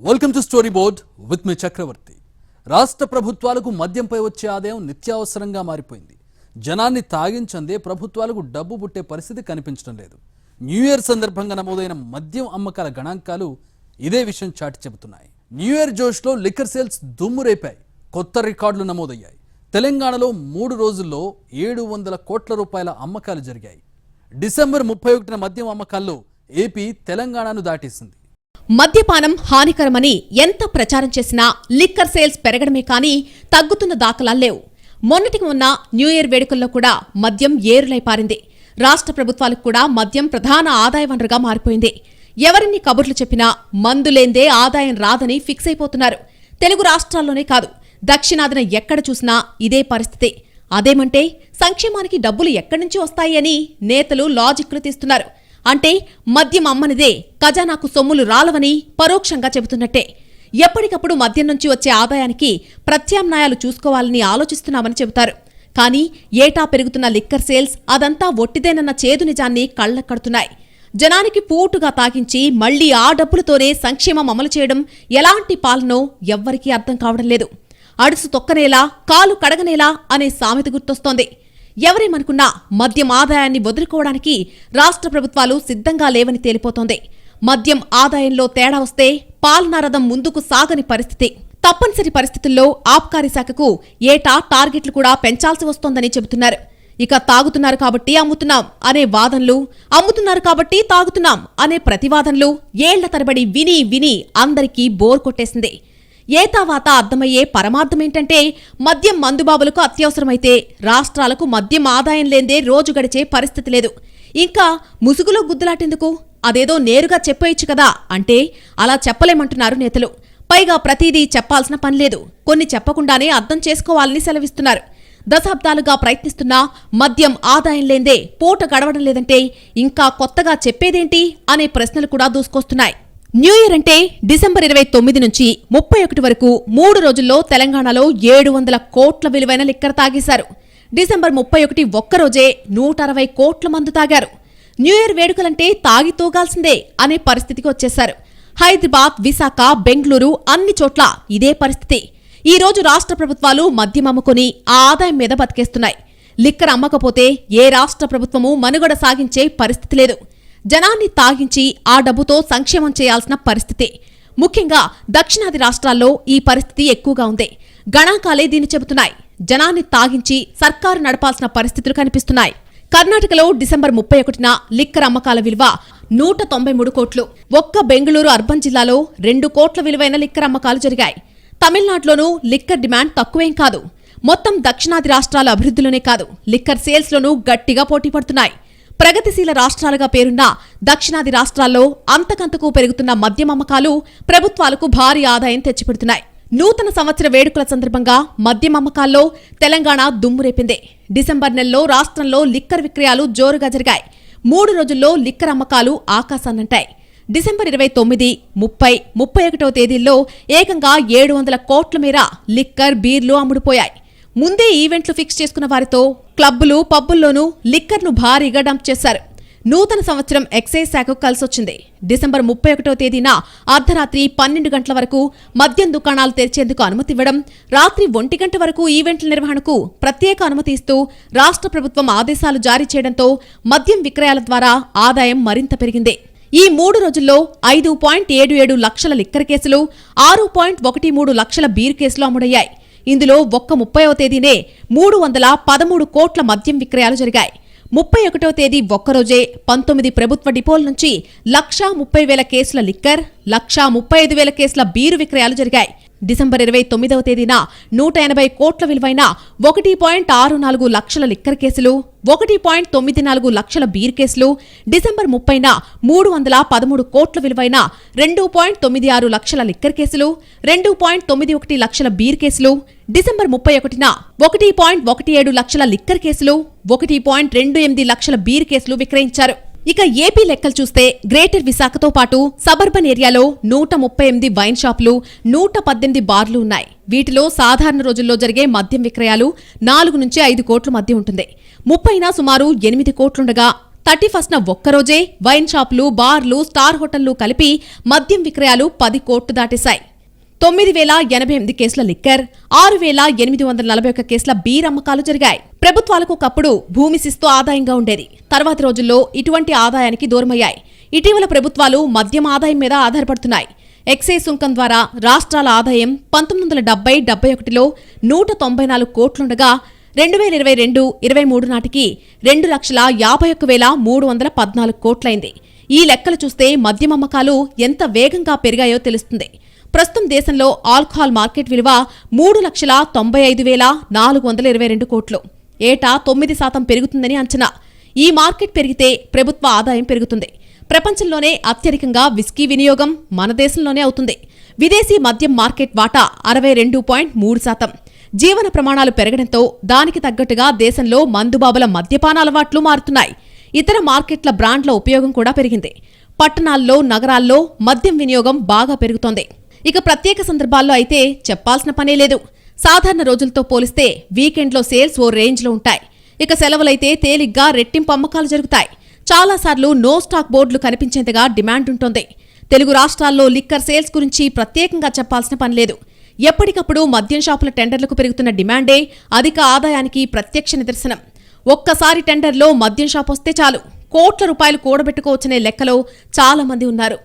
Welcome to story board with me Chakravarthi రాష్ట్ర ప్రభుత్వాలకు మద్యంపై వచ్చే ఆదాయం నిత్యావసరంగా మారిపోయింది. జనాన్ని తాగించందే ప్రభుత్వాలకు డబ్బు పుట్టే పరిస్థితి కనిపించడం లేదు. న్యూ ఇయర్ సందర్భంగా నమోదైన మద్యం అమ్మకాల గణాంకాలు ఇదే విషయం చాటి చెబుతున్నాయి. న్యూ ఇయర్ జోష్లో లిక్కర్ సేల్స్ దుమ్ము రేపాయి. కొత్త రికార్డులు నమోదయ్యాయి. తెలంగాణలో మూడు రోజుల్లో ఏడు వందల కోట్ల రూపాయల అమ్మకాలు జరిగాయి. డిసెంబర్ ముప్పై ఒకటిన మద్యం అమ్మకాల్లో ఏపీ తెలంగాణను దాటేసింది. మద్యపానం హానికరమని ఎంత ప్రచారం చేసినా లిక్కర్ సేల్స్ పెరగడమే కానీ తగ్గుతున్న దాఖలాలు లేవు. మొన్నటికి ఉన్న న్యూ ఇయర్ వేడుకల్లో కూడా మద్యం ఏరులై పారింది. రాష్ట్ర ప్రభుత్వాలకు కూడా మద్యం ప్రధాన ఆదాయ వనరుగా మారిపోయింది. ఎవరిన్ని కబుర్లు చెప్పినా మందులేందే ఆదాయం రాదని ఫిక్స్ అయిపోతున్నారు. తెలుగు రాష్ట్రాల్లోనే కాదు దక్షిణాదిన ఎక్కడ చూసినా ఇదే పరిస్థితి. అదేమంటే సంక్షేమానికి డబ్బులు ఎక్కడి నుంచి వస్తాయి అని నేతలు లాజిక్లు తీస్తున్నారు. అంటే మద్యం అమ్మనిదే ఖజానాకు సొమ్ములు రాలవని పరోక్షంగా చెబుతున్నట్టే. ఎప్పటికప్పుడు మద్యం నుంచి వచ్చే ఆదాయానికి ప్రత్యామ్నాయాలు చూసుకోవాలని ఆలోచిస్తున్నామని చెబుతారు. కానీ ఏటా పెరుగుతున్న లిక్కర్ సేల్స్ అదంతా ఒట్టిదేనన్న చేదు నిజాన్ని కళ్ళకడుతున్నాయి జనానికి పూటుగా తాగించి మళ్ళీ ఆ డబ్బులతోనే సంక్షేమం అమలు చేయడం ఎలాంటి పాలనో ఎవ్వరికీ అర్థం కావడం లేదు. అడుసు తొక్కనేలా కాలు కడగనేలా అనే సామెత గుర్తొస్తోంది. ఎవరేమనుకున్నా మద్యం ఆదాయాన్ని వదులుకోవడానికి రాష్ట్ర ప్రభుత్వాలు సిద్ధంగా లేవని తేలిపోతోంది. మద్యం ఆదాయంలో తేడా వస్తే పాలనారథం ముందుకు సాగని పరిస్థితి. తప్పనిసరి పరిస్థితుల్లో ఆబ్కారీ శాఖకు ఏటా టార్గెట్లు కూడా పెంచాల్సి వస్తోందని చెబుతున్నారు. ఇక తాగుతున్నారు కాబట్టి అమ్ముతున్నాం అనే వాదనలు అమ్ముతున్నారు కాబట్టి తాగుతున్నాం అనే ప్రతివాదనలు ఏళ్ళ తరబడి విని విని అందరికీ బోర్ కొట్టేసింది. ఏతావాత అర్థమయ్యే పరమార్థమేంటంటే మద్యం మందుబాబులకు అత్యవసరమైతే రాష్ట్రాలకు మద్యం ఆదాయం లేందే రోజు గడిచే పరిస్థితి లేదు. ఇంకా ముసుగులో గుద్దులాటెందుకు? అదేదో నేరుగా చెప్పేయచ్చు కదా అంటే అలా చెప్పలేమంటున్నారు నేతలు. పైగా ప్రతిదీ చెప్పాల్సిన పనిలేదు కొన్ని చెప్పకుండానే అర్థం చేసుకోవాలని సెలవిస్తున్నారు. దశాబ్దాలుగా ప్రయత్నిస్తున్నా మద్యం ఆదాయం లేందే పూట గడవడం లేదంటే ఇంకా కొత్తగా చెప్పేదేంటి? అనే ప్రశ్నలు కూడా దూసుకొస్తున్నాయి. న్యూ ఇయర్ అంటే డిసెంబర్ ఇరవై తొమ్మిది నుంచి ముప్పై ఒకటి వరకు మూడు రోజుల్లో తెలంగాణలో ఏడు వందల కోట్ల విలువైన లిక్కర్ తాగేశారు. డిసెంబర్ ముప్పై ఒకటి ఒక్కరోజే నూట అరవై కోట్ల మందు తాగారు. న్యూ ఇయర్ వేడుకలంటే తాగి తూగాల్సిందే అనే పరిస్థితికి వచ్చేశారు. హైదరాబాద్ విశాఖ బెంగళూరు అన్ని చోట్ల ఇదే పరిస్థితి. ఈ రోజు రాష్ట్ర ప్రభుత్వాలు మద్యం అమ్ముకుని ఆ ఆదాయం మీద బతికేస్తున్నాయి. లిక్కర్ అమ్మకపోతే ఏ రాష్ట్ర ప్రభుత్వము మనుగడ సాగించే పరిస్థితి లేదు. జనాన్ని తాగించి ఆ డబ్బుతో సంక్షేమం చేయాల్సిన పరిస్థితే. ముఖ్యంగా దక్షిణాది రాష్ట్రాల్లో ఈ పరిస్థితి ఎక్కువగా ఉంది. గణాంకాలే దీన్ని చెబుతున్నాయి. జనాన్ని తాగించి సర్కారు నడపాల్సిన పరిస్థితులు కనిపిస్తున్నాయి. కర్ణాటకలో డిసెంబర్ ముప్పై ఒకటిన లిక్కర్ అమ్మకాల విలువ నూట తొంభై మూడు కోట్లు. ఒక్క బెంగళూరు అర్బన్ జిల్లాలో రెండు కోట్ల విలువైన లిక్కర్ అమ్మకాలు జరిగాయి. తమిళనాడులోనూ లిక్కర్ డిమాండ్ తక్కువేం కాదు. మొత్తం దక్షిణాది రాష్ట్రాల అభివృద్ధిలోనే కాదు. లిక్కర్ సేల్స్లోనూ గట్టిగా పోటీ పడుతున్నాయి. ప్రగతిశీల రాష్ట్రాలుగా పేరున్న దక్షిణాది రాష్ట్రాల్లో అంతకంతకు పెరుగుతున్న మద్యం అమ్మకాలు ప్రభుత్వాలకు భారీ ఆదాయం తెచ్చిపెడుతున్నాయి. నూతన సంవత్సర వేడుకల సందర్భంగా మద్యం అమ్మకాల్లో తెలంగాణ దుమ్మురేపింది డిసెంబర్ నెలలో రాష్ట్రంలో లిక్కర్ విక్రయాలు జోరుగా జరిగాయి. మూడు రోజుల్లో లిక్కర్ అమ్మకాలు ఆకాశాన్నంటాయి. డిసెంబర్ ఇరవై తొమ్మిది ముప్పై ముప్పై ఒకటో తేదీల్లో ఏకంగా ఏడు వందల కోట్ల మేర లిక్కర్ బీర్లు అమ్ముడుపోయాయి. ముందే ఈవెంట్లు ఫిక్స్ చేసుకున్న వారితో క్లబ్బులు పబ్బుల్లోనూ లిక్కర్ను భారీగా డంప్ చేశారు. నూతన సంవత్సరం ఎక్సైజ్ శాఖకు కలిసొచ్చింది. డిసెంబర్ ముప్పై ఒకటో తేదీన అర్ధరాత్రి పన్నెండు గంటల వరకు మద్యం దుకాణాలు తెరిచేందుకు అనుమతి ఇవ్వడం రాత్రి ఒంటి గంట వరకు ఈవెంట్ల నిర్వహణకు ప్రత్యేక అనుమతి ఇస్తూ రాష్ట్ర ప్రభుత్వం ఆదేశాలు జారీ చేయడంతో మద్యం విక్రయాల ద్వారా ఆదాయం మరింత పెరిగింది. ఈ మూడు రోజుల్లో ఐదు పాయింట్ ఏడు ఏడు లక్షల లిక్కర్ కేసులు ఆరు పాయింట్ ఒకటి మూడు లక్షల బీర్ కేసులు అమ్ముడయ్యాయి. ఇందులో ఒక్క ముప్పైవ తేదీనే మూడు వందల పదమూడు కోట్ల మద్యం విక్రయాలు జరిగాయి. ముప్పై ఒకటో తేదీ ఒక్కరోజే పంతొమ్మిది ప్రభుత్వ డిపోల నుంచి లక్షా ముప్పై వేల కేసుల లిక్కర్ లక్షా ముప్పై ఐదు వేల కేసుల బీరు విక్రయాలు జరిగాయి. డిసెంబర్ ఇరవై తొమ్మిదవ తేదీన నూట ఎనభై కోట్ల విలువైన ఒకటి పాయింట్ ఆరు నాలుగు లక్షల లిక్కర్ కేసులు ఒకటి పాయింట్ తొమ్మిది నాలుగు లక్షల బీర్ కేసులు డిసెంబర్ ముప్పైన మూడు వందల పదమూడు కోట్ల విలువైన రెండు పాయింట్ తొమ్మిది ఆరు లక్షల లిక్కర్ కేసులు రెండు పాయింట్ తొమ్మిది ఒకటి లక్షల బీర్ కేసులు డిసెంబర్ ముప్పై ఒకటిన ఒకటి పాయింట్ ఒకటి ఏడు లక్షల లిక్కర్ కేసులు ఒకటి పాయింట్ రెండు ఎనిమిది లక్షల బీర్ కేసులు విక్రయించారు. ఇక ఏపీ లెక్కలు చూస్తే గ్రేటర్ విశాఖతో పాటు సబర్బన్ ఏరియాలో నూట ముప్పై ఎనిమిది వైన్ షాపులు నూట పద్దెనిమిది బార్లు ఉన్నాయి. వీటిలో సాధారణ రోజుల్లో జరిగే మద్యం విక్రయాలు నాలుగు నుంచి ఐదు కోట్ల మధ్య ఉంటుంది. ముప్పైన సుమారు ఎనిమిది కోట్లుండగా థర్టీ ఫస్ట్న ఒక్కరోజే వైన్ షాపులు బార్లు స్టార్ హోటళ్ళు కలిపి మద్యం విక్రయాలు పది కోట్లు దాటేశాయి. తొమ్మిది వేల ఎనభై ఎనిమిది కేసుల లిక్కర్ ఆరు వేల ఎనిమిది వందల నలభై ఒక్క కేసుల బీర్ అమ్మకాలు జరిగాయి. ప్రభుత్వాలకు ఒకప్పుడు భూమి శిస్తు ఆదాయంగా ఉండేది. తర్వాతి రోజుల్లో ఇటువంటి ఆదాయానికి దూరమయ్యాయి. ఇటీవల ప్రభుత్వాలు మద్యం ఆదాయం మీద ఆధారపడుతున్నాయి. ఎక్సైజ్ సుంకం ద్వారా రాష్ట్రాల ఆదాయం పంతొమ్మిది వందల డెబ్బై డెబ్బై ఒకటిలో నూట తొంభై నాలుగు కోట్లుండగా రెండు వేల ఇరవై రెండు ఇరవై మూడు నాటికి రెండు లక్షల యాభై ఒక్క వేల మూడు వందల పద్నాలుగు కోట్లయింది ఈ లెక్కలు చూస్తే మద్యం అమ్మకాలు ఎంత వేగంగా పెరిగాయో తెలుస్తుంది. ప్రస్తుతం దేశంలో ఆల్కహాల్ మార్కెట్ విలువ మూడు లక్షల తొంభై ఐదు వేల నాలుగు వందల ఇరవై రెండు కోట్లు. ఏటా తొమ్మిది శాతం పెరుగుతుందని అంచనా. ఈ మార్కెట్ పెరిగితే ప్రభుత్వ ఆదాయం పెరుగుతుంది. ప్రపంచంలోనే అత్యధికంగా విస్కీ వినియోగం మన దేశంలోనే అవుతుంది. విదేశీ మద్యం మార్కెట్ వాటా అరవై రెండు పాయింట్ మూడు శాతం. జీవన ప్రమాణాలు పెరగడంతో దానికి తగ్గట్టుగా దేశంలో మందుబాబుల మద్యపాన అలవాట్లు మారుతున్నాయి. ఇతర మార్కెట్ల బ్రాండ్ల ఉపయోగం కూడా పెరిగింది. పట్టణాల్లో నగరాల్లో మద్యం వినియోగం బాగా పెరుగుతోంది. ఇక ప్రత్యేక సందర్భాల్లో అయితే చెప్పాల్సిన పనే లేదు. సాధారణ రోజులతో పోలిస్తే వీకెండ్లో సేల్స్ ఓ రేంజ్లో ఉంటాయి. ఇక సెలవులైతే తేలిగ్గా రెట్టింపు అమ్మకాలు జరుగుతాయి. చాలాసార్లు నో స్టాక్ బోర్డులు కనిపించేంతగా డిమాండ్ ఉంటుంది. తెలుగు రాష్ట్రాల్లో లిక్కర్ సేల్స్ గురించి ప్రత్యేకంగా చెప్పాల్సిన పని లేదు. ఎప్పటికప్పుడు మద్యం షాపుల టెండర్లకు పెరుగుతున్న డిమాండే అధిక ఆదాయానికి ప్రత్యక్ష నిదర్శనం. ఒక్కసారి టెండర్లో మద్యం షాప్ వస్తే చాలు. కోట్ల రూపాయలు కూడబెట్టుకోవచ్చనే లెక్కలో చాలామంది ఉన్నారు.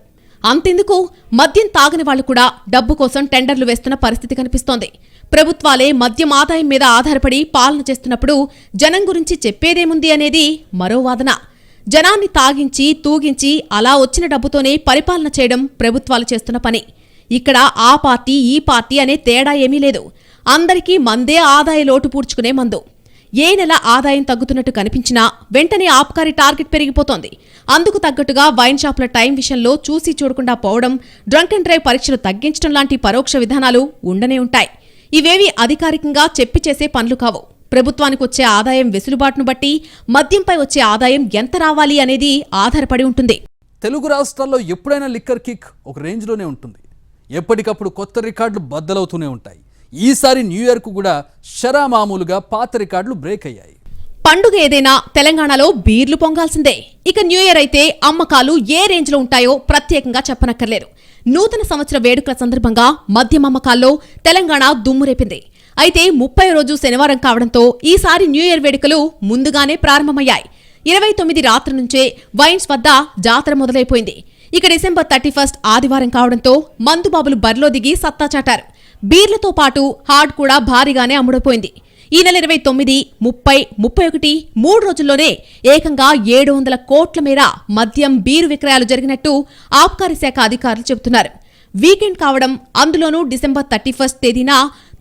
అంతెందుకు? మద్యం తాగని వాళ్ళు కూడా డబ్బు కోసం టెండర్లు వేస్తున్న పరిస్థితి కనిపిస్తోంది. ప్రభుత్వాలే మద్యం ఆదాయం మీద ఆధారపడి పాలన చేస్తున్నప్పుడు జనం గురించి చెప్పేదేముంది అనేది మరో వాదన. జనాన్ని తాగించి తూగించి అలా వచ్చిన డబ్బుతోనే పరిపాలన చేయడం ప్రభుత్వాలు చేస్తున్న పని. ఇక్కడ ఆ పార్టీ ఈ పార్టీ అనే తేడా ఏమీ లేదు. అందరికీ మందే ఆదాయ లోటు పూడ్చుకునే మందు. ఏ నెల ఆదాయం తగ్గుతున్నట్టు కనిపించినా వెంటనే ఆబ్కారీ టార్గెట్ పెరిగిపోతోంది. అందుకు తగ్గట్టుగా వైన్ షాపుల టైం విషయంలో చూసి చూడకుండా పోవడం డ్రంక్ అండ్ డ్రైవ్ పరీక్షలు తగ్గించడం లాంటి పరోక్ష విధానాలు ఉండనే ఉంటాయి. ఇవేవి అధికారికంగా చెప్పి చేసే పనులు కావు. ప్రభుత్వానికి వచ్చే ఆదాయం వెసులుబాటును బట్టి మద్యంపై వచ్చే ఆదాయం ఎంత రావాలి అనేది ఆధారపడి ఉంటుంది. తెలుగు రాష్ట్రాల్లో ఎప్పుడైనా లిక్కర్ కిక్ ఒక రేంజ్లోనే ఉంటుంది. ఎప్పటికప్పుడు కొత్త రికార్డులు బద్దలవుతూనే ఉంటాయి. ఈసారి న్యూ ఇయర్కు కూడా షరా మామూలుగా పాత రికార్డులు బ్రేక్ అయ్యాయి. పండుగ ఏదైనా తెలంగాణలో బీర్లు పొంగాల్సిందే. ఇక న్యూ ఇయర్ అయితే అమ్మకాలు ఏ రేంజ్లో ఉంటాయో ప్రత్యేకంగా చెప్పనక్కర్లేదు. నూతన సంవత్సర వేడుకల సందర్భంగా మద్యం అమ్మకాల్లో తెలంగాణ దుమ్మురేపింది అయితే ముప్పై రోజు శనివారం కావడంతో ఈసారి న్యూ ఇయర్ వేడుకలు ముందుగానే ప్రారంభమయ్యాయి. ఇరవై తొమ్మిది రాత్రి నుంచే వైన్స్ వద్ద జాతర మొదలైపోయింది. ఇక డిసెంబర్ థర్టీ ఫస్ట్ ఆదివారం కావడంతో మందుబాబులు బరిలో దిగి సత్తా చాటారు. బీర్లతో పాటు హార్డ్ కూడా భారీగానే అమ్ముడుపోయింది. ఈ నెల ఇరవై తొమ్మిది ముప్పై ముప్పై ఒకటి మూడు రోజుల్లోనే ఏకంగా ఏడు వందల కోట్ల మేర మద్యం బీరు విక్రయాలు జరిగినట్టు ఆబ్కారీ శాఖ అధికారులు చెబుతున్నారు. వీకెండ్ కావడం అందులోనూ డిసెంబర్ థర్టీ ఫస్ట్ తేదీన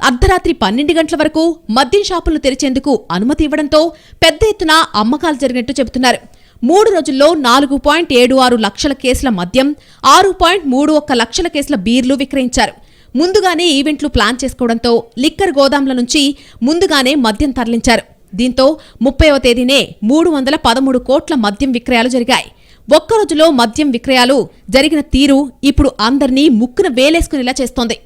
అర్ధరాత్రి పన్నెండు గంటల వరకు మద్యం షాపులు తెరిచేందుకు అనుమతి ఇవ్వడంతో పెద్ద ఎత్తున అమ్మకాలు జరిగినట్టు చెబుతున్నారు. మూడు రోజుల్లో నాలుగు పాయింట్ ఏడు ఆరు లక్షల కేసుల మద్యం ఆరు పాయింట్ మూడు ఒక్క లక్షల కేసుల బీర్లు విక్రయించారు. ముందుగానే ఈవెంట్లు ప్లాన్ చేసుకోవడంతో లిక్కర్ గోదాంల నుంచి ముందుగానే మద్యం తరలించారు. దీంతో ముప్పైవ తేదీనే మూడు వందల పదమూడు కోట్ల మద్యం విక్రయాలు జరిగాయి. ఒక్క రోజులో మద్యం విక్రయాలు జరిగిన తీరు ఇప్పుడు అందర్నీ ముక్కున వేలేసుకునేలా చేస్తోంది.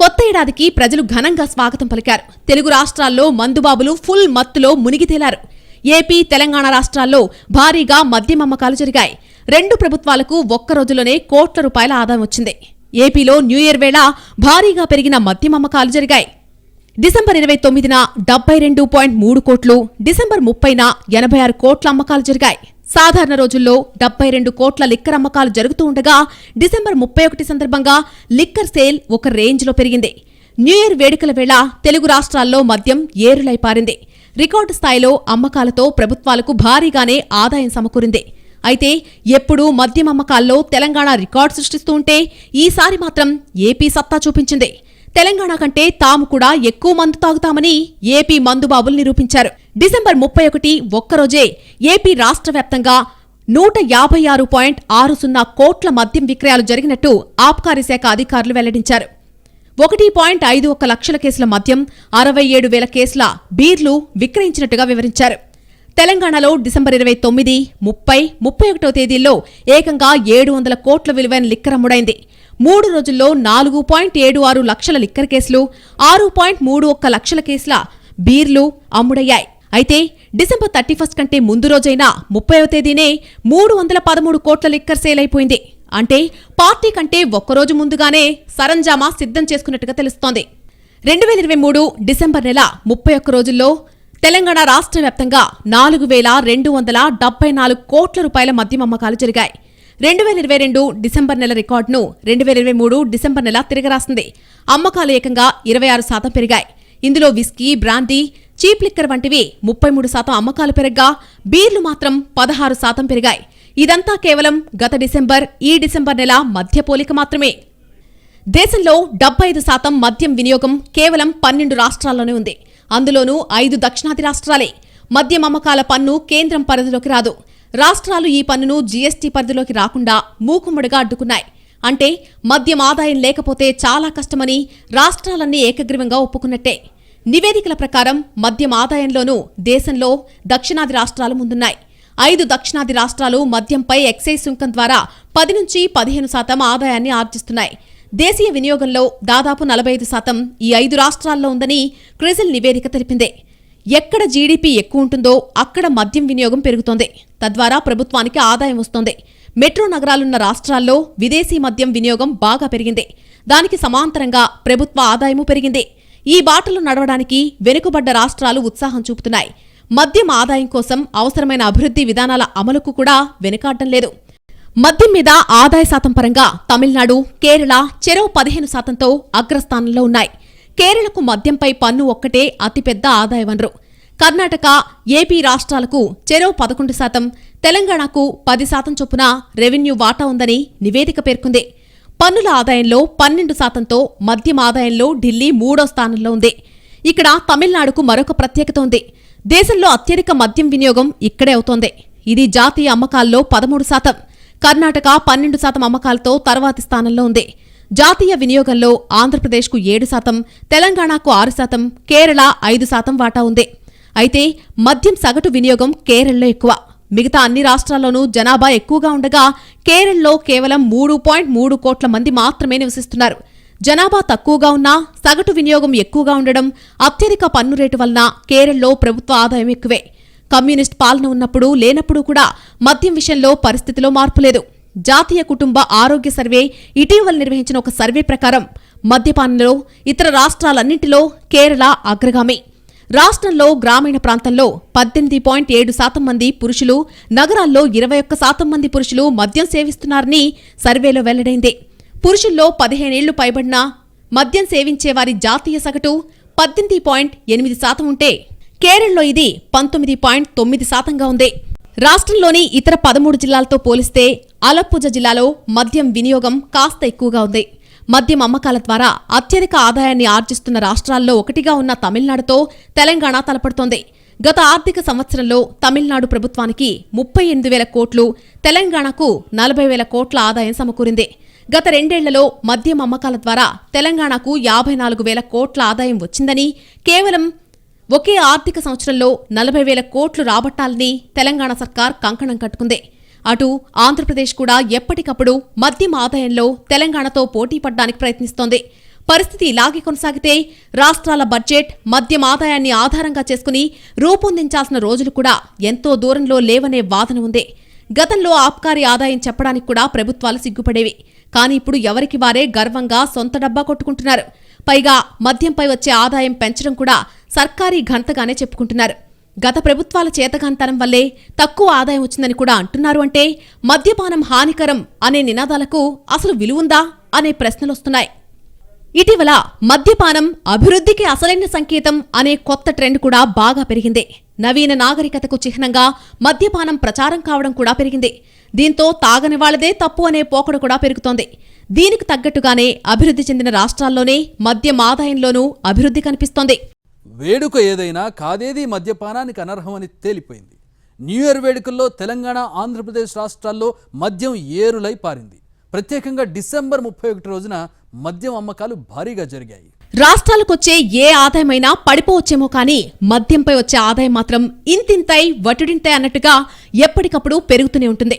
కొత్త ఏడాదికి ప్రజలు ఘనంగా స్వాగతం పలికారు. తెలుగు రాష్ట్రాల్లో మందుబాబులు ఫుల్ మత్తులో మునిగి తేలారు ఏపీ తెలంగాణ రాష్ట్రాల్లో భారీగా మద్యం అమ్మకాలు జరిగాయి. రెండు ప్రభుత్వాలకు ఒక్క రోజులోనే కోట్ల రూపాయల ఆదాయం వచ్చింది. ఏపీలో న్యూ ఇయర్ వేళ భారీగా పెరిగిన మద్యం అమ్మకాలు జరిగాయి. డిసెంబర్ ఇరవై తొమ్మిదిన డెబ్బై రెండు పాయింట్ మూడు కోట్లు డిసెంబర్ ముప్పైన ఎనభై ఆరు కోట్ల అమ్మకాలు జరిగాయి. సాధారణ రోజుల్లో డెబ్బై రెండు కోట్ల లిక్కర్ అమ్మకాలు జరుగుతూ ఉండగా డిసెంబర్ ముప్పై ఒకటి సందర్భంగా లిక్కర్ సేల్ ఒక రేంజ్లో పెరిగింది. న్యూ ఇయర్ వేడుకల వేళ తెలుగు రాష్ట్రాల్లో మద్యం ఏరులై పారింది. రికార్డు స్థాయిలో అమ్మకాలతో ప్రభుత్వాలకు భారీగానే ఆదాయం సమకూరింది. అయితే ఎప్పుడూ మద్యం అమ్మకాల్లో తెలంగాణ రికార్డు సృష్టిస్తూ ఉంటే ఈసారి మాత్రం ఏపీ సత్తా చూపించింది. తెలంగాణ కంటే తాము కూడా ఎక్కువ మందు తాగుతామని ఏపీ మందుబాబులు నిరూపించారు. డిసెంబర్ ముప్పై ఒకటి ఒక్కరోజే ఏపీ రాష్ట్ర వ్యాప్తంగా నూట యాభై ఆరు పాయింట్ ఆరు సున్నా కోట్ల మద్యం విక్రయాలు జరిగినట్టు ఆబ్కారీ శాఖ అధికారులు వెల్లడించారు. ఒకటి పాయింట్ ఐదు ఒక్క లక్షల కేసుల మద్యం అరవై ఏడు వేల కేసుల బీర్లు విక్రయించినట్టుగా వివరించారు. తెలంగాణలో డిసెంబర్ ఇరవై తొమ్మిది ముప్పై ముప్పై ఒకటో తేదీల్లో ఏకంగా ఏడు వందల కోట్ల విలువైన లిక్కర్ అమ్ముడైంది. మూడు రోజుల్లో నాలుగు పాయింట్ ఏడు ఆరు లక్షల లిక్కర్ కేసులు ఆరు పాయింట్ మూడు ఒక్క లక్షల కేసుల బీర్లు అమ్ముడయ్యాయి. అయితే డిసెంబర్ థర్టీ ఫస్ట్ కంటే ముందు రోజైన ముప్పైవ తేదీనే మూడు వందల పదమూడు కోట్ల లిక్కర్ సేల్ అయిపోయింది. అంటే పార్టీ కంటే ఒక్కరోజు ముందుగానే సరంజామా సిద్ధం చేసుకున్నట్టుగా తెలుస్తోంది. రెండు వేల ఇరవై మూడు డిసెంబర్ నెల ముప్పై ఒక్క రోజుల్లో తెలంగాణ రాష్ట్ర వ్యాప్తంగా నాలుగు వేల రెండు వందల డెబ్బై నాలుగు కోట్ల రూపాయల మద్యం అమ్మకాలు జరిగాయి. రెండు వేల ఇరవై రెండు డిసెంబర్ నెల రికార్డును రెండు వేల ఇరవై మూడు డిసెంబర్ నెల తిరగరాసింది. అమ్మకాలు ఏకంగా ఇరవై ఆరు శాతం పెరిగాయి. ఇందులో విస్కీ బ్రాందీ చీప్ లిక్కర్ వంటివి ముప్పై మూడు శాతం అమ్మకాలు పెరగ్గా బీర్లు మాత్రం పదహారు శాతం పెరిగాయి. ఇదంతా కేవలం గత డిసెంబర్ ఈ డిసెంబర్ నెల మధ్య పోలిక మాత్రమే. దేశంలో డెబ్బై ఐదు శాతం మద్యం వినియోగం కేవలం పన్నెండు రాష్ట్రాల్లోనే ఉంది. అందులోనూ ఐదు దక్షిణాది రాష్ట్రాలే. మద్యం అమ్మకాల పన్ను కేంద్రం పరిధిలోకి రాదు. రాష్ట్రాలు ఈ పన్నును జీఎస్టీ పరిధిలోకి రాకుండా మూకుమ్మడిగా అడ్డుకున్నాయి. అంటే మద్యం ఆదాయం లేకపోతే చాలా కష్టమని రాష్ట్రాలన్నీ ఏకగ్రీవంగా ఒప్పుకున్నట్టే. నివేదికల ప్రకారం మద్యం ఆదాయంలోనూ దేశంలో దక్షిణాది రాష్ట్రాలు ముందున్నాయి. ఐదు దక్షిణాది రాష్ట్రాలు మద్యంపై ఎక్సైజ్ సుంకం ద్వారా పది నుంచి పదిహేను శాతం ఆదాయాన్ని ఆర్జిస్తున్నాయి. దేశీయ వినియోగంలో దాదాపు నలభై ఐదు శాతం ఈ ఐదు రాష్ట్రాల్లో ఉందని క్రిజిల్ నివేదిక తెలిపింది. ఎక్కడ జీడీపీ ఎక్కువ ఉంటుందో అక్కడ మద్యం వినియోగం పెరుగుతోంది. తద్వారా ప్రభుత్వానికి ఆదాయం వస్తోంది. మెట్రో నగరాలున్న రాష్ట్రాల్లో విదేశీ మద్యం వినియోగం బాగా పెరిగింది. దానికి సమాంతరంగా ప్రభుత్వ ఆదాయము పెరిగింది. ఈ బాటలు నడవడానికి వెనుకబడ్డ రాష్ట్రాలు ఉత్సాహం చూపుతున్నాయి. మద్యం ఆదాయం కోసం అవసరమైన అభివృద్ధి విధానాల అమలుకు కూడా వెనుకాడడం లేదు. మద్యం మీద ఆదాయ శాతం పరంగా తమిళనాడు కేరళ చెరవ పదిహేను శాతంతో అగ్రస్థానంలో ఉన్నాయి. కేరళకు మద్యంపై పన్ను ఒక్కటే అతిపెద్ద ఆదాయ వనరు. కర్ణాటక ఏపీ రాష్ట్రాలకు చెరవు పదకొండు శాతం తెలంగాణకు పది శాతం చొప్పున రెవెన్యూ వాటా ఉందని నివేదిక పేర్కొంది. పన్నుల ఆదాయంలో పన్నెండు శాతంతో మద్యం ఆదాయంలో ఢిల్లీ మూడో స్థానంలో ఉంది. ఇక్కడ తమిళనాడుకు మరొక ప్రత్యేకత ఉంది. దేశంలో అత్యధిక మద్యం వినియోగం ఇక్కడే అవుతోంది. ఇది జాతీయ అమ్మకాల్లో పదమూడు శాతం. కర్ణాటక పన్నెండు శాతం అమ్మకాలతో తర్వాతి స్థానంలో ఉంది. జాతీయ వినియోగంలో ఆంధ్రప్రదేశ్కు ఏడు శాతం తెలంగాణకు ఆరు శాతం కేరళ ఐదు శాతం వాటా ఉంది. అయితే మద్యం సగటు వినియోగం కేరళలో ఎక్కువ. మిగతా అన్ని రాష్ట్రాల్లోనూ జనాభా ఎక్కువగా ఉండగా కేరళలో కేవలం మూడు పాయింట్ మూడు కోట్ల మంది మాత్రమే నివసిస్తున్నారు. జనాభా తక్కువగా ఉన్నా సగటు వినియోగం ఎక్కువగా ఉండడం అత్యధిక పన్ను రేటు వలన కేరళలో ప్రభుత్వ ఆదాయం ఎక్కువే. కమ్యూనిస్ట్ పాలన ఉన్నప్పుడు లేనప్పుడు కూడా మద్యం విషయంలో పరిస్థితిలో మార్పు లేదు. జాతీయ కుటుంబ ఆరోగ్య సర్వే ఇటీవల నిర్వహించిన ఒక సర్వే ప్రకారం మద్యపానంలో ఇతర రాష్ట్రాలన్నింటిలో కేరళ అగ్రగామి. రాష్ట్రంలో గ్రామీణ ప్రాంతంలో పద్దెనిమిది పాయింట్ ఏడు శాతం మంది పురుషులు నగరాల్లో ఇరవై ఒక్క శాతం మంది పురుషులు మద్యం సేవిస్తున్నారని సర్వేలో వెల్లడైంది. పురుషుల్లో పదిహేనేళ్ళు పైబడిన మద్యం సేవించే వారి జాతీయ సగటు పద్దెనిమిది పాయింట్ ఎనిమిది శాతం ఉంటే కేరళలో ఇది పంతొమ్మిది పాయింట్ తొమ్మిది శాతంగా ఉంది. రాష్ట్రంలోని ఇతర పదమూడు జిల్లాలతో పోలిస్తే అలప్పుజ జిల్లాలో మద్యం వినియోగం కాస్త ఎక్కువగా ఉంది. మద్యం అమ్మకాల ద్వారా అత్యధిక ఆదాయాన్ని ఆర్జిస్తున్న రాష్ట్రాల్లో ఒకటిగా ఉన్న తమిళనాడుతో తెలంగాణ తలపడుతోంది. గత ఆర్థిక సంవత్సరంలో తమిళనాడు ప్రభుత్వానికి ముప్పై ఎనిమిది వేల కోట్లు తెలంగాణకు నలభై వేల కోట్ల ఆదాయం సమకూరింది. గత రెండేళ్ళలో మద్యం అమ్మకాల ద్వారా తెలంగాణకు యాభై నాలుగు వేల కోట్ల ఆదాయం వచ్చిందని కేవలం ఒకే ఆర్థిక సంవత్సరంలో నలభై వేల కోట్లు రాబట్టాలని తెలంగాణ సర్కార్ కంకణం కట్టుకుంది. అటు ఆంధ్రప్రదేశ్ కూడా ఎప్పటికప్పుడు మద్యం ఆదాయంలో తెలంగాణతో పోటీ పడ్డానికి ప్రయత్నిస్తోంది. పరిస్థితి ఇలాగే కొనసాగితే రాష్ట్రాల బడ్జెట్ మద్యం ఆదాయాన్ని ఆధారంగా చేసుకుని రూపొందించాల్సిన రోజులు కూడా ఎంతో దూరంలో లేవనే వాదన ఉంది. గతంలో ఆబ్కారీ ఆదాయం చెప్పడానికి కూడా ప్రభుత్వాలు సిగ్గుపడేవి. కానీ ఇప్పుడు ఎవరికి వారే గర్వంగా సొంత డబ్బా కొట్టుకుంటున్నారు. పైగా మద్యంపై వచ్చే ఆదాయం పెంచడం కూడా సర్కారీ ఘనతగానే చెప్పుకుంటున్నారు. గత ప్రభుత్వాల చేతగాంతనం వల్లే తక్కువ ఆదాయం వచ్చిందని కూడా అంటున్నారు అంటే మద్యపానం హానికరం అనే నినాదాలకు అసలు విలువుందా అనే ప్రశ్నలొస్తున్నాయి ఇటీవల మద్యపానం అభివృద్ధికి అసలైన సంకేతం అనే కొత్త ట్రెండ్ కూడా బాగా పెరిగింది. నవీన నాగరికతకు చిహ్నంగా మద్యపానం ప్రచారం కావడం కూడా పెరిగింది. దీంతో తాగని వాళ్ళదే తప్పు అనే పోకడ కూడా పెరుగుతోంది. దీనికి తగ్గట్టుగానే అభివృద్ధి చెందిన రాష్ట్రాల్లోనే మద్యం ఆదాయంలోనూ అభివృద్ధి కనిపిస్తోంది. వేడుక ఏదైనా కాదేది మద్యపానానికి అనర్హమని తేలిపోయింది. న్యూ ఇయర్ వేడుకల్లో తెలంగాణ ఆంధ్రప్రదేశ్ రాష్ట్రాల్లో మద్యం ఏరులై పారింది. ప్రత్యేకంగా డిసెంబర్ ముప్పై ఒకటి రోజున మద్యం అమ్మకాలు భారీగా జరిగాయి. రాష్ట్రాలకొచ్చే ఏ ఆదాయమైనా పడిపోవచ్చేమో కానీ మద్యంపై వచ్చే ఆదాయం మాత్రం ఇంతింతై వటుడింతై అన్నట్టుగా ఎప్పటికప్పుడు పెరుగుతూనే ఉంటుంది.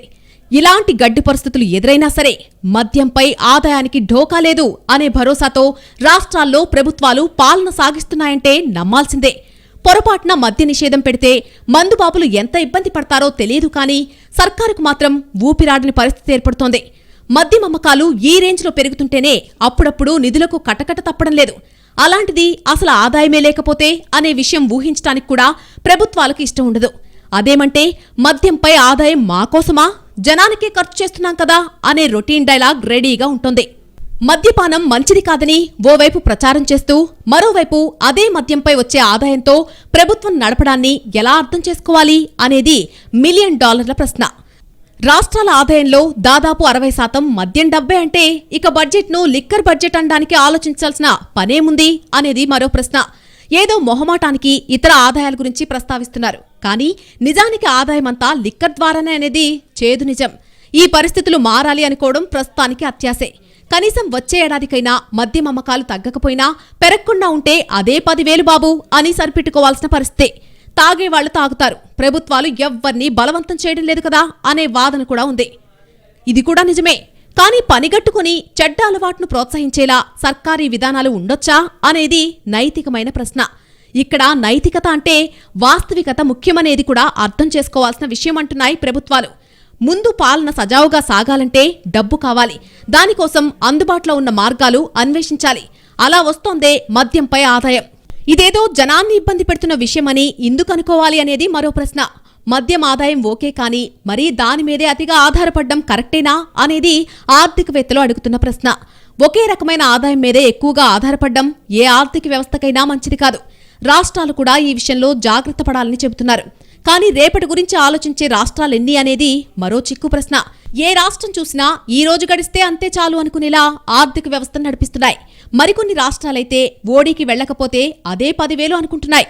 ఇలాంటి గడ్డి పరిస్థితులు ఎదురైనా సరే మద్యంపై ఆదాయానికి ఢోకా లేదు అనే భరోసాతో రాష్ట్రాల్లో ప్రభుత్వాలు పాలన సాగిస్తున్నాయంటే నమ్మాల్సిందే. పొరపాటున మద్య నిషేధం పెడితే మందుబాబులు ఎంత ఇబ్బంది పడతారో తెలియదు కానీ సర్కారుకు మాత్రం ఊపిరాడని పరిస్థితి ఏర్పడుతోంది. మద్యం అమ్మకాలు ఈ రేంజ్లో పెరుగుతుంటేనే అప్పుడప్పుడు నిధులకు కటకట తప్పడం లేదు. అలాంటిది అసలు ఆదాయమే లేకపోతే అనే విషయం ఊహించడానికి కూడా ప్రభుత్వాలకు ఇష్టం ఉండదు. అదేమంటే మద్యంపై ఆదాయం మాకోసమా జనానికే ఖర్చు చేస్తున్నాం కదా అనే రొటీన్ డైలాగ్ రెడీగా ఉంటుంది. మద్యపానం మంచిది కాదని ఓవైపు ప్రచారం చేస్తూ మరోవైపు అదే మద్యంపై వచ్చే ఆదాయంతో ప్రభుత్వం నడపడాన్ని ఎలా అర్థం చేసుకోవాలి అనేది మిలియన్ డాలర్ల ప్రశ్న. రాష్ట్రాల ఆదాయంలో దాదాపు అరవై శాతం మద్యం డబ్బే అంటే ఇక బడ్జెట్ను లిక్కర్ బడ్జెట్ అనడానికి ఆలోచించాల్సిన పనేముంది అనేది మరో ప్రశ్న. ఏదో మొహమాటానికి ఇతర ఆదాయాల గురించి ప్రస్తావిస్తున్నారు. కానీ నిజానికి ఆదాయమంతా లిక్కర్ ద్వారానే అనేది చేదు నిజం. ఈ పరిస్థితులు మారాలి అనుకోవడం ప్రస్తుతానికి అత్యాసే కనీసం వచ్చే ఏడాదికైనా మద్యం అమ్మకాలు తగ్గకపోయినా పెరగకుండా ఉంటే అదే పదివేలు బాబు అని సరిపెట్టుకోవాల్సిన పరిస్థితే. తాగేవాళ్ళు తాగుతారు. ప్రభుత్వాలు ఎవ్వరినీ బలవంతం చేయడం లేదు కదా అనే వాదన కూడా ఉంది. ఇది కూడా నిజమే. కానీ పనిగట్టుకుని చెడ్డ అలవాటును ప్రోత్సహించేలా సర్కారీ విధానాలు ఉండొచ్చా అనేది నైతికమైన ప్రశ్న. ఇక్కడ నైతికత అంటే వాస్తవికత ముఖ్యమనేది కూడా అర్థం చేసుకోవాల్సిన విషయం అంటున్నాయి ప్రభుత్వాలు. ముందు పాలన సజావుగా సాగాలంటే డబ్బు కావాలి. దానికోసం అందుబాటులో ఉన్న మార్గాలు అన్వేషించాలి. అలా వస్తోందే మద్యంపై ఆదాయం. ఇదేదో జనాన్ని ఇబ్బంది పెడుతున్న విషయమని ఎందుకు అనుకోవాలి అనేది మరో ప్రశ్న. మద్యం ఆదాయం ఓకే కానీ మరీ దాని మీదే అతిగా ఆధారపడడం కరెక్టేనా అనేది ఆర్థికవేత్తలు అడుగుతున్న ప్రశ్న. ఒకే రకమైన ఆదాయం మీదే ఎక్కువగా ఆధారపడడం ఏ ఆర్థిక వ్యవస్థకైనా మంచిది కాదు. రాష్ట్రాలు కూడా ఈ విషయంలో జాగ్రత్త పడాలని చెబుతున్నారు. కానీ రేపటి గురించి ఆలోచించే రాష్ట్రాలెన్ని అనేది మరో చిక్కు ప్రశ్న. ఏ రాష్ట్రం చూసినా ఈ రోజు గడిస్తే అంతే చాలు అనుకునేలా ఆర్థిక వ్యవస్థను నడిపిస్తున్నాయి. మరికొన్ని రాష్ట్రాలైతే ఓడికి వెళ్ళకపోతే అదే పదివేలు అనుకుంటున్నాయి.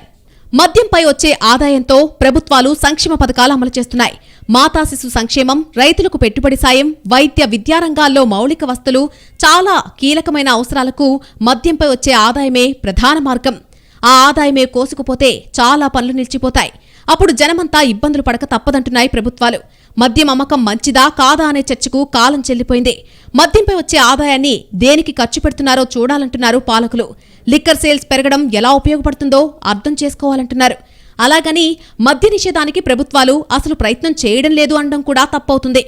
మద్యంపై వచ్చే ఆదాయంతో ప్రభుత్వాలు సంక్షేమ పథకాలు అమలు చేస్తున్నాయి. మాతా శిశు సంక్షేమం రైతులకు పెట్టుబడి సాయం వైద్య విద్యారంగాల్లో మౌలిక వస్తువులు చాలా కీలకమైన అవసరాలకు మద్యంపై వచ్చే ఆదాయమే ప్రధాన మార్గం. ఆ ఆదాయమే కోసుకుపోతే చాలా పనులు నిలిచిపోతాయి. అప్పుడు జనమంతా ఇబ్బందులు పడక తప్పదంటున్నాయి ప్రభుత్వాలు. మద్యం అమ్మకం మంచిదా కాదా అనే చర్చకు కాలం చెల్లిపోయింది. మద్యంపై వచ్చే ఆదాయాన్ని దేనికి ఖర్చు పెడుతున్నారో చూడాలంటున్నారు పాలకులు. లిక్కర్ సేల్స్ పెరగడం ఎలా ఉపయోగపడుతుందో అర్థం చేసుకోవాలంటున్నారు. అలాగని మద్య నిషేధానికి ప్రభుత్వాలు అసలు ప్రయత్నం చేయడం లేదు అనడం కూడా తప్పవుతుంది.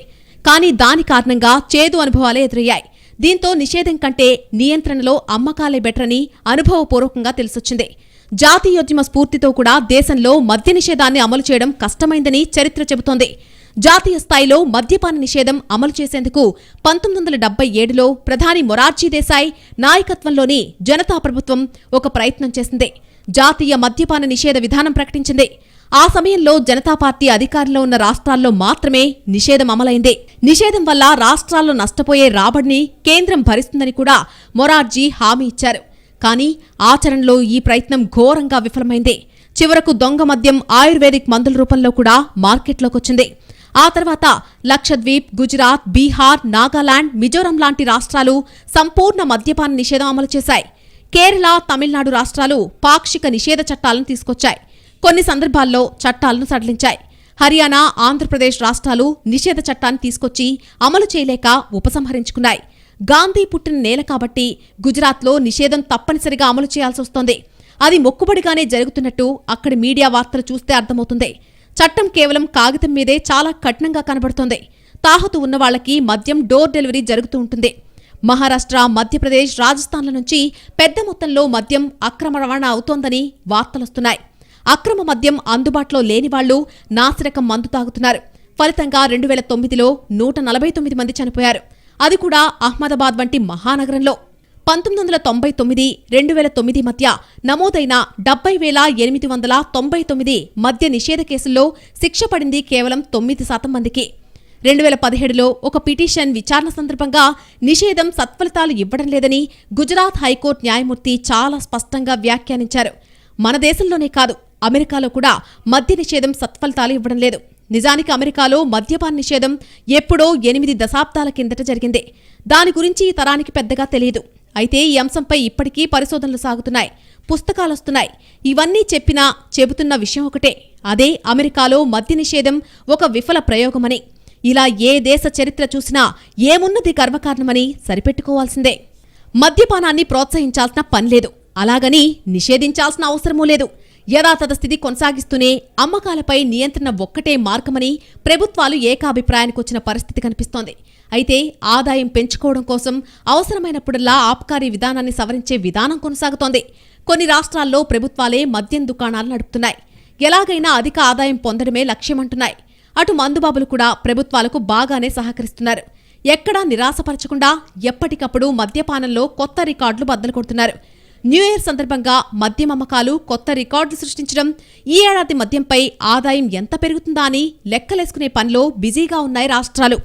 కానీ దాని కారణంగా చేదు అనుభవాలే ఎదురయ్యాయి. దీంతో నిషేధం కంటే నియంత్రణలో అమ్మకాలే బెటరని అనుభవపూర్వకంగా తెలిసొచ్చింది. జాతీయోద్యమ స్ఫూర్తితో కూడా దేశంలో మద్య నిషేధాన్ని అమలు చేయడం కష్టమైందని చరిత్ర చెబుతోంది. జాతీయ స్థాయిలో మద్యపాన నిషేధం అమలు చేసేందుకు పంతొమ్మిది వందల డెబ్బై ఏడులో ప్రధాని మొరార్జీ దేశాయ్ నాయకత్వంలోని జనతా ప్రభుత్వం ఒక ప్రయత్నం చేసింది. జాతీయ మద్యపాన నిషేధ విధానం ప్రకటించింది. ఆ సమయంలో జనతా పార్టీ అధికారంలో ఉన్న రాష్ట్రాల్లో మాత్రమే నిషేధం అమలైంది. నిషేధం వల్ల రాష్ట్రాల్లో నష్టపోయే రాబడిని కేంద్రం భరిస్తుందని కూడా మొరార్జీ హామీ ఇచ్చారు. కానీ ఆచరణలో ఈ ప్రయత్నం ఘోరంగా విఫలమైంది. చివరకు దొంగ మద్యం ఆయుర్వేదిక్ మందుల రూపంలో కూడా మార్కెట్లోకొచ్చింది. ఆ తర్వాత లక్షద్వీప్ గుజరాత్ బీహార్ నాగాలాండ్ మిజోరం లాంటి రాష్ట్రాలు సంపూర్ణ మద్యపాన నిషేధం అమలు చేశాయి. కేరళ తమిళనాడు రాష్ట్రాలు పాక్షిక నిషేధ చట్టాలను తీసుకొచ్చాయి. కొన్ని సందర్భాల్లో చట్టాలను సడలించాయి. హర్యానా ఆంధ్రప్రదేశ్ రాష్ట్రాలు నిషేధ చట్టాన్ని తీసుకొచ్చి అమలు చేయలేక ఉపసంహరించుకున్నాయి. గాంధీ పుట్టిన నేల కాబట్టి గుజరాత్లో నిషేధం తప్పనిసరిగా అమలు చేయాల్సి వస్తోంది. అది మొక్కుబడిగానే జరుగుతున్నట్టు అక్కడి మీడియా వార్తలు చూస్తే అర్థమవుతుంది. చట్టం కేవలం కాగితం మీదే చాలా కఠినంగా కనబడుతోంది. తాహతు ఉన్న వాళ్ళకి మద్యం డోర్ డెలివరీ జరుగుతూ ఉంటుంది. మహారాష్ట్ర మధ్యప్రదేశ్ రాజస్థాన్ల నుంచి పెద్ద మొత్తంలో మద్యం అక్రమ రవాణా అవుతోందని వార్తలొస్తున్నాయి. అక్రమ మద్యం అందుబాటులో లేని వాళ్ళు నాసిరకం మందు తాగుతున్నారు. ఫలితంగా రెండు వేల తొమ్మిదిలో నూట నలభై తొమ్మిది మంది చనిపోయారు. అది కూడా అహ్మదాబాద్ వంటి మహానగరంలో. పంతొమ్మిది వందల తొంభై తొమ్మిది రెండు వేల తొమ్మిది మధ్య నమోదైన డెబ్బై వేల ఎనిమిది వందల తొంభై తొమ్మిది మద్య నిషేధ కేసుల్లో శిక్ష పడింది కేవలం తొమ్మిది శాతం మందికి. రెండు వేల పదిహేడులో ఒక పిటిషన్ విచారణ సందర్భంగా నిషేధం సత్ఫలితాలు ఇవ్వడం లేదని గుజరాత్ హైకోర్టు న్యాయమూర్తి చాలా స్పష్టంగా వ్యాఖ్యానించారు. మన దేశంలోనే కాదు అమెరికాలో కూడా మద్య నిషేధం సత్ఫలితాలు ఇవ్వడం లేదు. నిజానికి అమెరికాలో మద్యపాన నిషేధం ఎప్పుడో ఎనిమిది దశాబ్దాల కిందట జరిగింది. దాని గురించి ఈ తరానికి పెద్దగా తెలియదు. అయితే ఈ అంశంపై ఇప్పటికీ పరిశోధనలు సాగుతున్నాయి. పుస్తకాలొస్తున్నాయి. ఇవన్నీ చెప్పినా చెబుతున్న విషయం ఒకటే. అదే అమెరికాలో మద్య నిషేధం ఒక విఫల ప్రయోగమని. ఇలా ఏ దేశ చరిత్ర చూసినా ఏమున్నది గర్వకారణమని సరిపెట్టుకోవాల్సిందే. మద్యపానాన్ని ప్రోత్సహించాల్సిన పనిలేదు అలాగని నిషేధించాల్సిన అవసరమూ లేదు. యథాతథ స్థితి కొనసాగిస్తూనే అమ్మకాలపై నియంత్రణ ఒక్కటే మార్గమని ప్రభుత్వాలు ఏకాభిప్రాయానికి వచ్చిన పరిస్థితి కనిపిస్తోంది. అయితే ఆదాయం పెంచుకోవడం కోసం అవసరమైనప్పుడల్లా ఆబ్కారీ విధానాన్ని సవరించే విధానం కొనసాగుతోంది. కొన్ని రాష్ట్రాల్లో ప్రభుత్వాలే మద్యం దుకాణాలు నడుపుతున్నాయి. ఎలాగైనా అధిక ఆదాయం పొందడమే లక్ష్యమంటున్నాయి. అటు మందుబాబులు కూడా ప్రభుత్వాలకు బాగానే సహకరిస్తున్నారు. ఎక్కడా నిరాశపరచకుండా ఎప్పటికప్పుడు మద్యపానంలో కొత్త రికార్డులు బద్దలు కొడుతున్నారు న్యూ ఇయర్ సందర్భంగా మద్యం అమ్మకాలు కొత్త రికార్డులు సృష్టించడం ఈ ఏడాది మద్యంపై ఆదాయం ఎంత పెరుగుతుందా అని లెక్కలేసుకునే పనిలో బిజీగా ఉన్నాయి రాష్ట్రాలు.